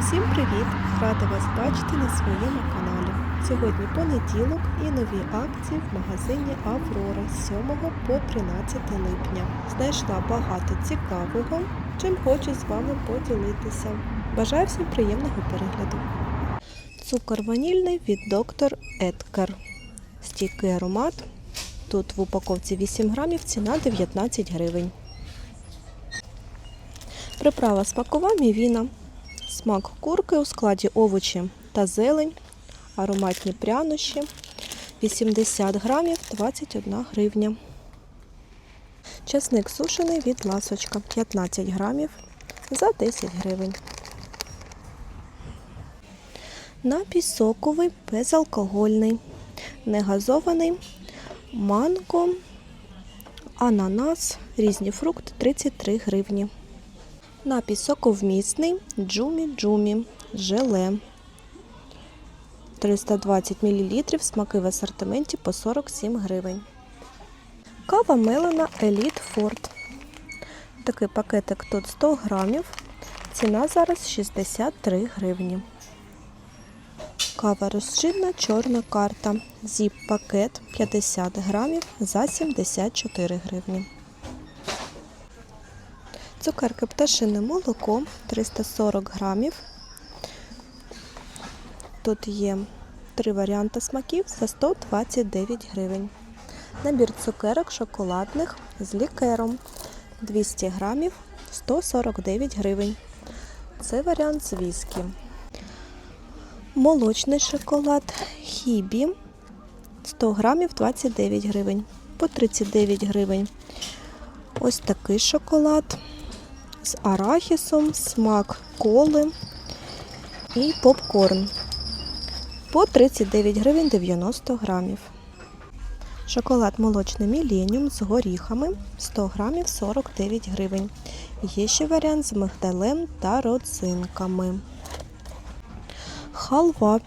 Всім привіт! Рада вас бачити на своєму каналі. Сьогодні понеділок і нові акції в магазині Аврора з 7 по 13 липня. Знайшла багато цікавого, чим хочу з вами поділитися. Бажаю всім приємного перегляду. Цукор ванільний від доктор Едкар. Стійкий аромат. Тут в упаковці 8 грамів, ціна 19 гривень. Приправа смакова мівіна. Смак курки у складі овочі та зелень, ароматні прянощі. 80 грамів 21 гривня. Часник сушений від ласочка 15 грамів за 10 гривень. Напій соковий безалкогольний, негазований, манго, ананас, різні фрукти 33 гривні. Напій соковмісний джумі-джумі, желе. 320 мл, смаки в асортименті по 47 гривень. Кава мелена Elite Ford. Такий пакетик тут 100 грамів. Ціна зараз 63 гривні. Кава розчинна чорна карта. Зіп пакет 50 грамів за 74 гривні. Цукерки пташине молоко 340 грамів. Тут є три варіанти смаків за 129 гривень. Набір цукерок шоколадних з лікером 200 грамів 149 гривень. Це варіант з віскі. Молочний шоколад хібі 100 грамів 29 гривень. По 39 гривень. Ось такий шоколад з арахісом, смак коли і попкорн по 39 гривень 90 грамів. Шоколад молочний Міленіум з горіхами 100 грамів 49 гривень. Є ще варіант з мигдалем та родзинками. Халва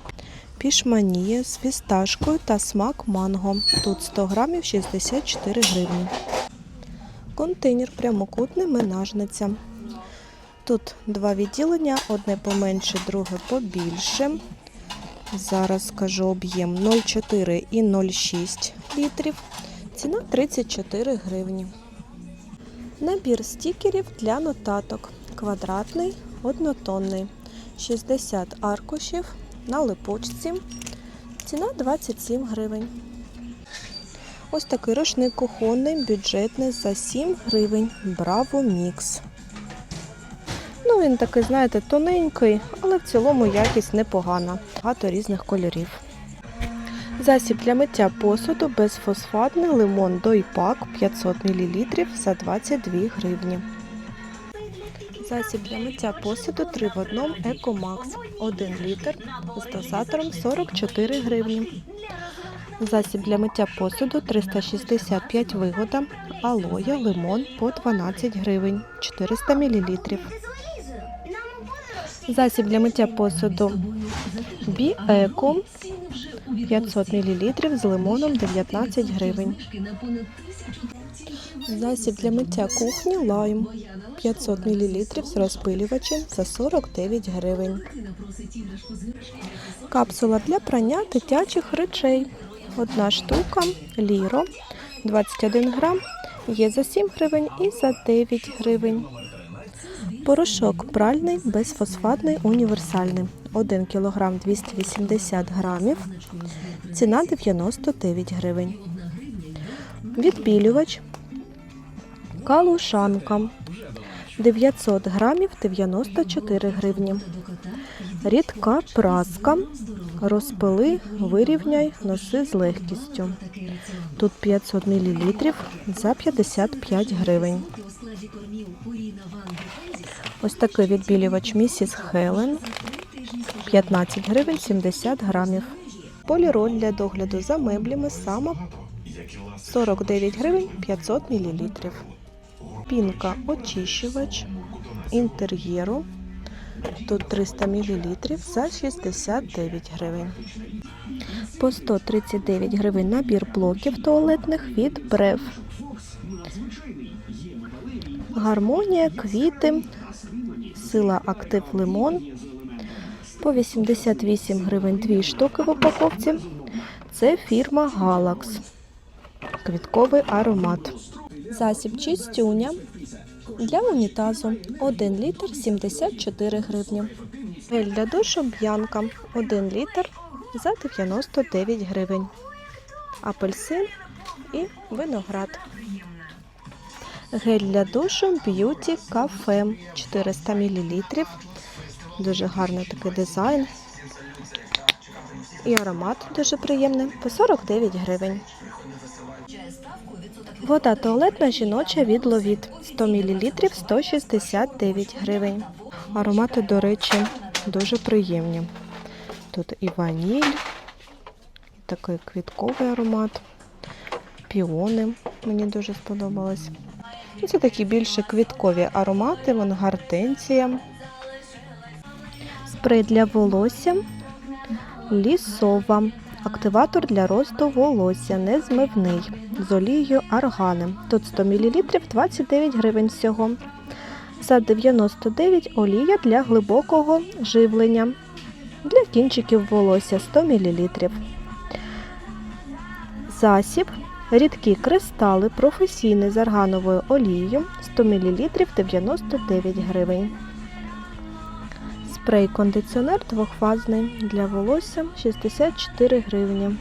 пішманія з фісташкою та смак манго. Тут 100 грамів 64 гривні. Контейнер прямокутний менажниця. Тут два відділення, одне поменше, друге побільше. Зараз скажу об'єм 0,4 і 0,6 літрів. Ціна 34 гривні. Набір стікерів для нотаток. Квадратний, однотонний. 60 аркушів на липучці. Ціна 27 гривень. Ось такий рушник кухонний, бюджетний за 7 гривень. Браво Мікс. Ну, він такий, знаєте, тоненький, але в цілому якість непогана. Багато різних кольорів. Засіб для миття посуду безфосфатний лимон дойпак 500 мл за 22 гривні. Засіб для миття посуду 3 в 1 Екомакс 1 літр з дозатором 44 гривні. Засіб для миття посуду 365 вигода, алоя, лимон по 12 гривень 400 мл. Засіб для миття посуду Біеко 500 мл з лимоном 19 гривень. Засіб для миття кухні лайм 500 мл з розпилювачем за 49 гривень. Капсула для прання дитячих речей. Одна штука ліро 21 грам. Є за 7 гривень і за 9 гривень. Порошок пральний безфосфатний універсальний. 1 кг 280 грамів. Ціна 99 гривень. Відбілювач. Калушанка. 900 грамів 94 гривні. Рідка праска. Розпили, вирівняй, носи з легкістю. Тут 500 мл за 55 гривень. Ось такий відбілювач місіс Хелен. 15 гривень 70 грамів. Поліроль для догляду за меблями сама 49 гривень 500 мл. Пінка очищувач інтер'єру. Тут 300 мл за 69 гривень. По 139 гривень набір блоків туалетних від Брев. Гармонія, квіти, сила актив лимон По 88 гривень дві штуки в упаковці. Це фірма Галакс. Квітковий аромат. Засіб чистюня для унітазу 1 літр 74 гривні. Гель для душу Б'янка 1 літр за 99 гривень. Апельсин і виноград. Гель для душу Б'юті Кафе 400 мл. Дуже гарний такий дизайн. І аромат дуже приємний по 49 гривень. Вода туалетна жіноча від Ловіт 100 мл 169 гривень. Аромати, до речі, дуже приємні. Тут і ваніль, такий квітковий аромат, піони. Мені дуже сподобалось. Це такі більше квіткові аромати, вон гортензія. Спрей для волосся лісова. Активатор для росту волосся незмивний з олією аргани. Тут 100 мл 29 гривень всього. За 99 олія для глибокого живлення. Для кінчиків волосся 100 мл. Засіб рідкі кристали професійний з аргановою олією 100 мл 99 гривень. Спрей кондиціонер двохфазний для волосся 64 гривні.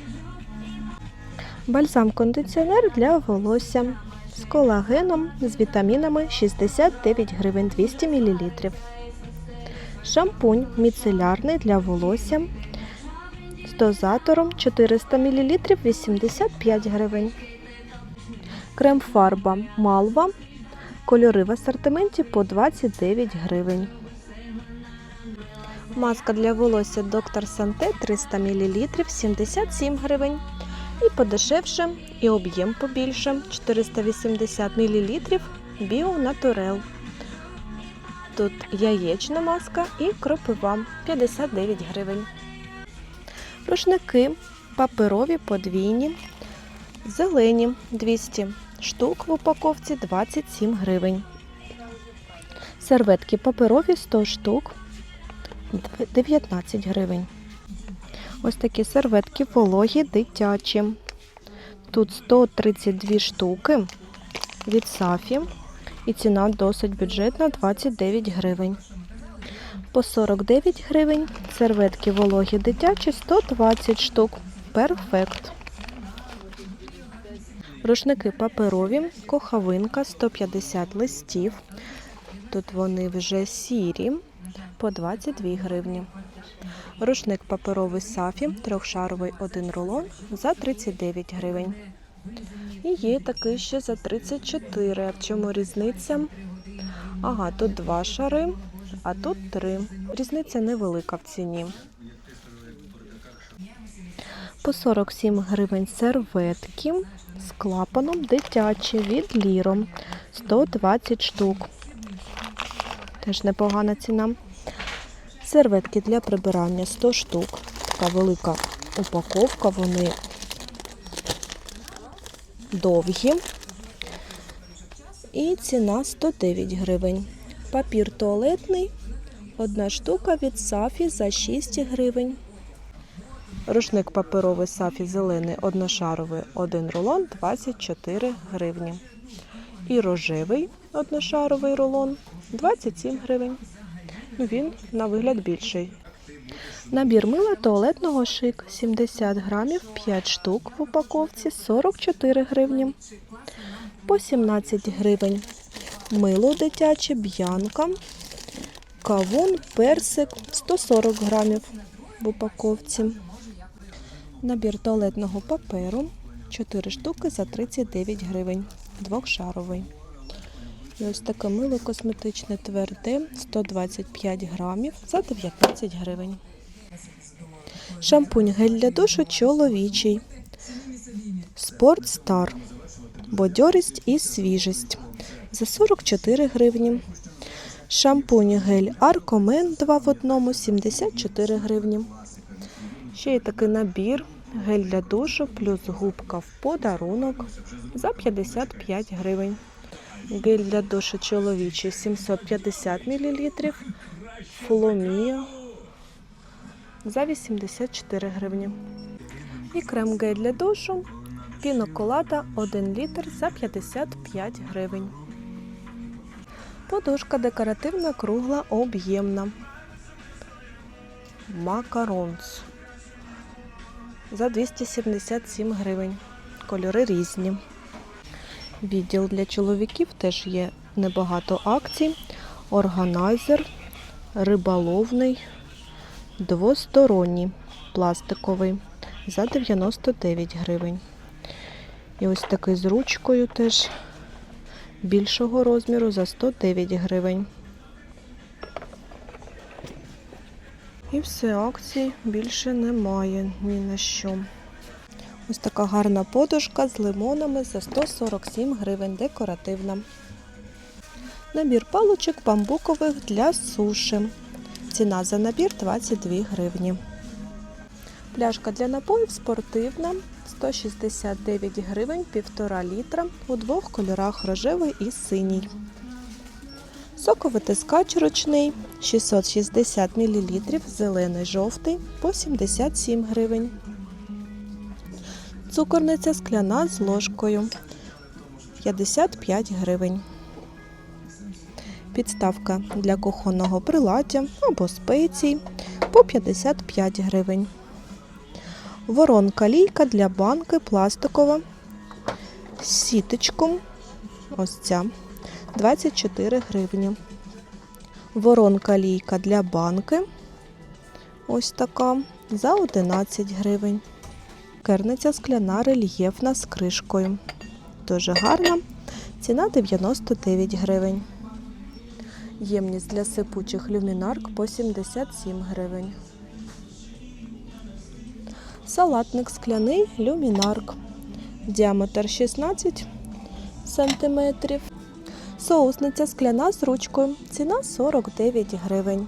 Бальзам кондиціонер для волосся з колагеном з вітамінами 69 гривень 200 мл. Шампунь міцелярний для волосся з дозатором 400 мл 85 гривень. Крем-фарба Малва. Кольори в асортименті по 29 гривень. Маска для волосся Доктор Санте 300 мл 77 гривень. І подешевше, і об'єм побільше 480 мл Біо Натурел. Тут яєчна маска і кропива 59 гривень. Рушники паперові подвійні, зелені 200 штук в упаковці 27 гривень. Серветки паперові 100 штук 19 гривень. Ось такі серветки вологі дитячі. Тут 132 штуки від Сафі. І ціна досить бюджетна 29 гривень. По 49 гривень серветки вологі дитячі 120 штук. Перфект. Рушники паперові, кохавинка 150 листів. Тут вони вже сірі по 22 гривні. Рушник паперовий сафі, трьохшаровий один рулон за 39 гривень. І є такий ще за 34. В чому різниця? Ага, тут два шари, а тут три. Різниця невелика в ціні. По 47 гривень серветки з клапаном дитячі від ліром 120 штук. Теж непогана ціна. Серветки для прибирання 100 штук. Така велика упаковка, вони довгі. І ціна 109 гривень. Папір туалетний. Одна штука від Сафі за 6 гривень. Рушник паперовий Сафі зелений одношаровий, один рулон 24 гривні. І рожевий одношаровий рулон 27 гривень. Ну, Він на вигляд більший. Набір мила туалетного шик 70 грамів, 5 штук в упаковці 44 гривні. По 17 гривень. Мило дитяче, б'янка, кавун, персик 140 грамів в упаковці. Набір туалетного паперу 4 штуки за 39 гривень. Двохшаровий. І ось таке мило косметичне тверде 125 грамів за 19 гривень. Шампунь гель для душу чоловічий. Спорт Стар. Бодьорість і свіжість за 44 гривні. Шампунь гель Аркомен 2 в одному 74 гривні. Ще є такий набір гель для душу плюс губка в подарунок за 55 гривень. Гель для душу чоловічий 750 мл. Фломія за 84 гривні. І крем гель для душу піноколада 1 літр за 55 гривень. Подушка декоративна кругла об'ємна. Макаронс за 277 гривень. Кольори різні. Відділ для чоловіків теж є небагато акцій. Органайзер, риболовний, двосторонній, пластиковий за 99 гривень. І ось такий з ручкою теж більшого розміру за 109 гривень. І все, акцій більше немає ні на що. Ось така гарна подушка з лимонами за 147 гривень, декоративна. Набір паличок бамбукових для суші. Ціна за набір 22 гривні. Пляшка для напоїв спортивна 169 гривень, 1,5 літра у двох кольорах рожевий і синій. Соковитискач ручний 660 мл, зелений жовтий по 77 гривень. Цукорниця скляна з ложкою 55 гривень. Підставка для кухонного приладдя або спецій по 55 гривень. Воронка лійка для банки пластикова з сіточком. Ось ця 24 гривні. Воронка лійка для банки. Ось така за 11 гривень. Керниця скляна рельєфна з кришкою. Дуже гарна. Ціна 99 гривень. Ємність для сипучих люмінарк по 77 гривень. Салатник скляний люмінарк. Діаметр 16 см. Соусниця скляна з ручкою. Ціна 49 гривень.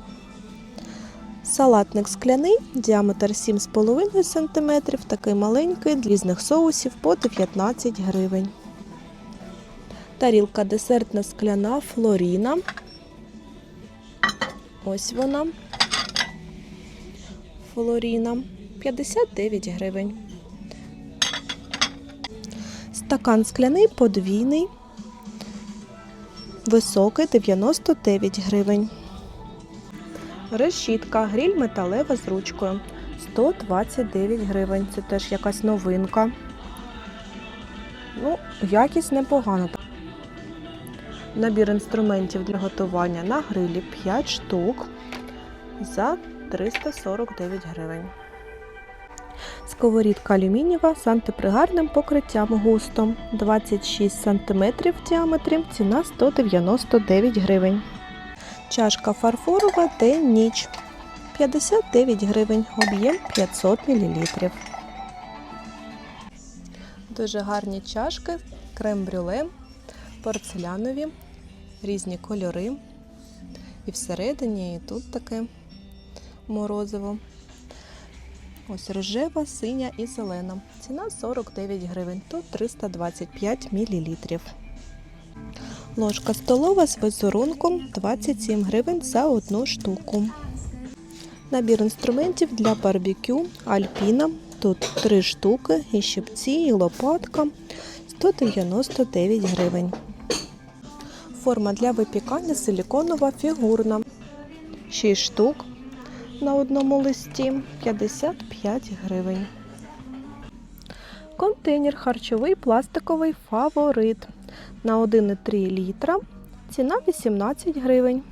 Салатник скляний, діаметр 7,5 см, такий маленький, для різних соусів по 19 гривень. Тарілка десертна скляна флоріна. Ось вона. Флоріна 59 гривень. Стакан скляний подвійний. Високий 99 гривень. Решітка, гріль металева з ручкою 129 гривень. Це теж якась новинка. Ну, якість непогана. Набір інструментів для готування на грилі 5 штук за 349 гривень. Сковорідка алюмінієва з антипригарним покриттям густом 26 см в діаметрі, ціна 199 гривень. Чашка фарфорова день ніч 59 гривень, об'єм 500 мл. Дуже гарні чашки, крем-брюле, порцелянові, різні кольори. І всередині, і тут таке морозиво. Ось рожева, синя і зелена. Ціна 49 гривень, тут 325 мл. Ложка столова з візерунком 27 гривень за одну штуку. Набір інструментів для барбекю Альпіна. Тут 3 штуки, і щипці, і лопатка 199 гривень. Форма для випікання силіконова фігурна. 6 штук на одному листі 55 гривень. Контейнер харчовий пластиковий фаворит на 1,3 літра. Ціна 18 гривень.